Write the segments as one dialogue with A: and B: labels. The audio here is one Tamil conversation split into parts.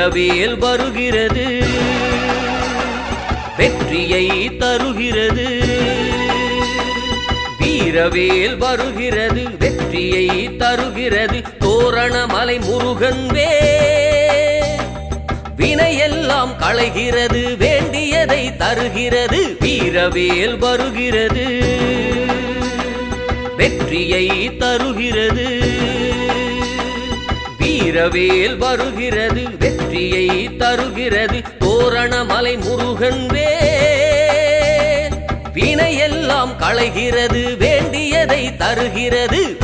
A: வீரவேல் வருகிறது. வெற்றியை தருகிறது. வீரவேல் வருகிறது. வெற்றியை தருகிறது. தோரணமலை முருகன் வே. வினையெல்லாம் களைகிறது. வேண்டியதை தருகிறது. வீரவேல் வருகிறது. வெற்றியை தருகிறது. வீரவேல் வருகிறது வெற்றியை தருகிறது. தோரணமலை முருகன் வேல் வினையெல்லாம் களைகிறது வேண்டியதை தருகிறது.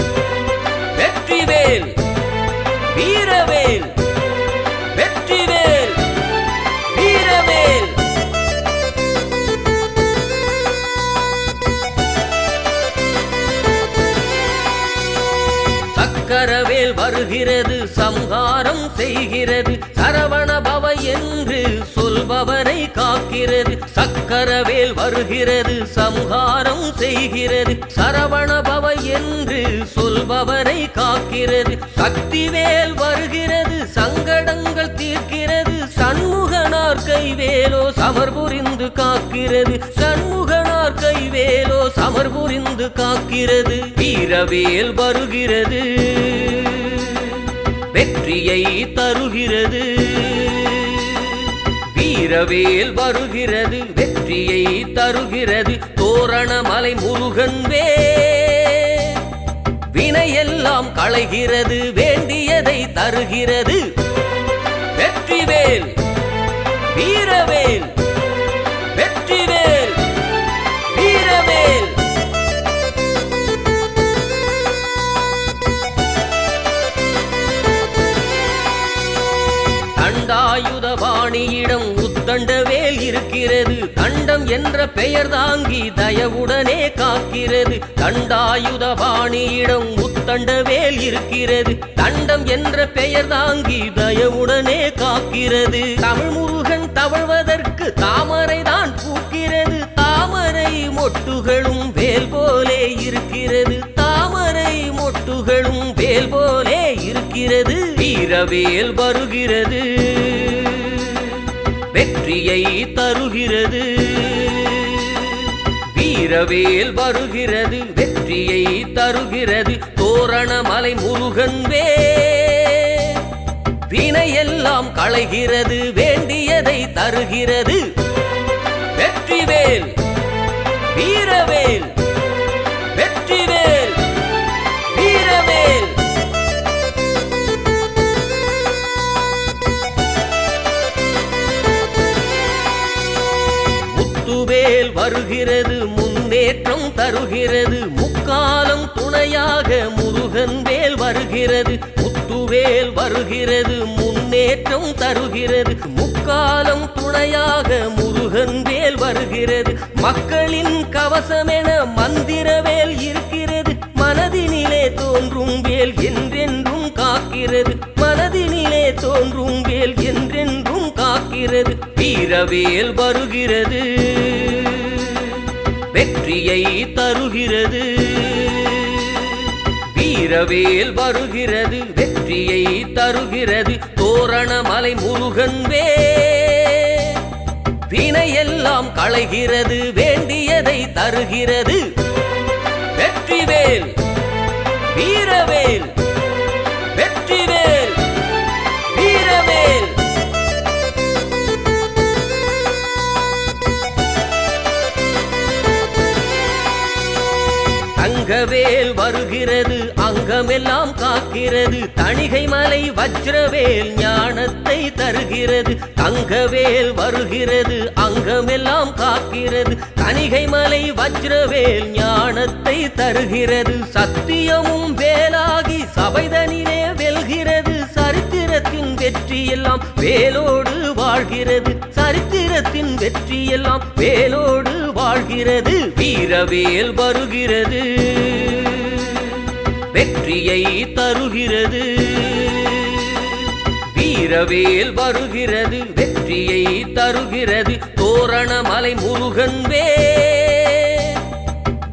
A: வருகிறது சம்ஹாரம் செய்கிறது சரவண பவ என்று சொல்பவரை காக்கிறது சக்கரவேல் வருகிறது சம்ஹாரம் செய்கிறது சரவண பவ என்று சொல்பவரை காக்கிறது சக்திவேல் வருகிறது சங்கடங்கள் தீர்க்கிறது சண்முகனார் கைவேலோ சமர் புரிந்து காக்கிறது கை கைவேலோ சமர் புரிந்து காக்கிறது. வீரவேல் வருகிறது. வெற்றியை தருகிறது. வீரவேல் வருகிறது. வெற்றியை தருகிறது. தோரணமலை முருகன் வே. வினையெல்லாம் களைகிறது. வேண்டியதை தருகிறது. வெற்றிவேல் தண்டாயுதபாணியிடம் உத்தண்டவேல் இருக்கிறது. தண்டம் என்ற பெயர் தாங்கி தயவுடனே காக்கிறது. தண்டாயுதபாணியிடம் உத்தண்டவேல் இருக்கிறது. தண்டம் என்ற பெயர் தாங்கி தயவுடனே காக்கிறது. தமிழ் முருகன் தவழ்வதற்கு தாமரை தான் பூக்கிறது. தாமரை மொட்டுகளும் வேல் போலே இருக்கிறது. இரவேல் வருகிறது. வெற்றியை தருகிறது. வீரவேல் வருகிறது. வெற்றியை தருகிறது. தோரணமலை முருகன் வே. வினையெல்லாம் களைகிறது. வேண்டியதை தருகிறது. வெற்றிவேல் வீரவேல் வெற்றிவேல். முத்துவேல் வருகிறது முன்னேற்றம் தருகிறது. முக்காலம் துணையாக முருகன் வேல் வருகிறது முத்துவேல் வருகிறது முன்னேற்றம் தருகிறது. முக்காலம் துணையாக முருகன் வேல் வருகிறது. மக்களின் கவசமென மந்திரவேல் இருக்கிறது. மனதினிலே தோன்றும் வேல் என்றென்றும் காக்கிறது. மனதினிலே தோன்றும் வேல் என்றென்றும் காக்கிறது. வீரவேல் வருகிறது. வெற்றியை தருகிறது. வீரவேல் வருகிறது வெற்றியை தருகிறது. தோரணமலை முருகன் வே. வினையெல்லாம் களைகிறது வேண்டியதை தருகிறது. தங்கவேல் வருகிறது அங்கமெல்லாம் காக்கிறது. தணிகை மலை வஜ்ரவேல் ஞானத்தை தருகிறது. தங்கவேல் வருகிறது அங்கமெல்லாம் காக்கிறது. தணிகை மலை வஜ்ரவேல் ஞானத்தை தருகிறது. சத்தியமும் வேலாகி சபைதனிலே வெல்கிறது. சரித்திரத்தின் வெற்றியெல்லாம் வேலோடு வாழ்கிறது. சரித்திரத்தின் வெற்றியெல்லாம் வேலோடு வாழ்கிறது வீரவேல் வருகிறது. வெற்றியை தருகிறது. வீரவேல் வருகிறது வெற்றியை தருகிறது. தோரணமலை முருகன் வே.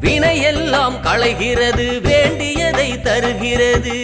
A: வினையெல்லாம் களைகிறது வேண்டியதை தருகிறது.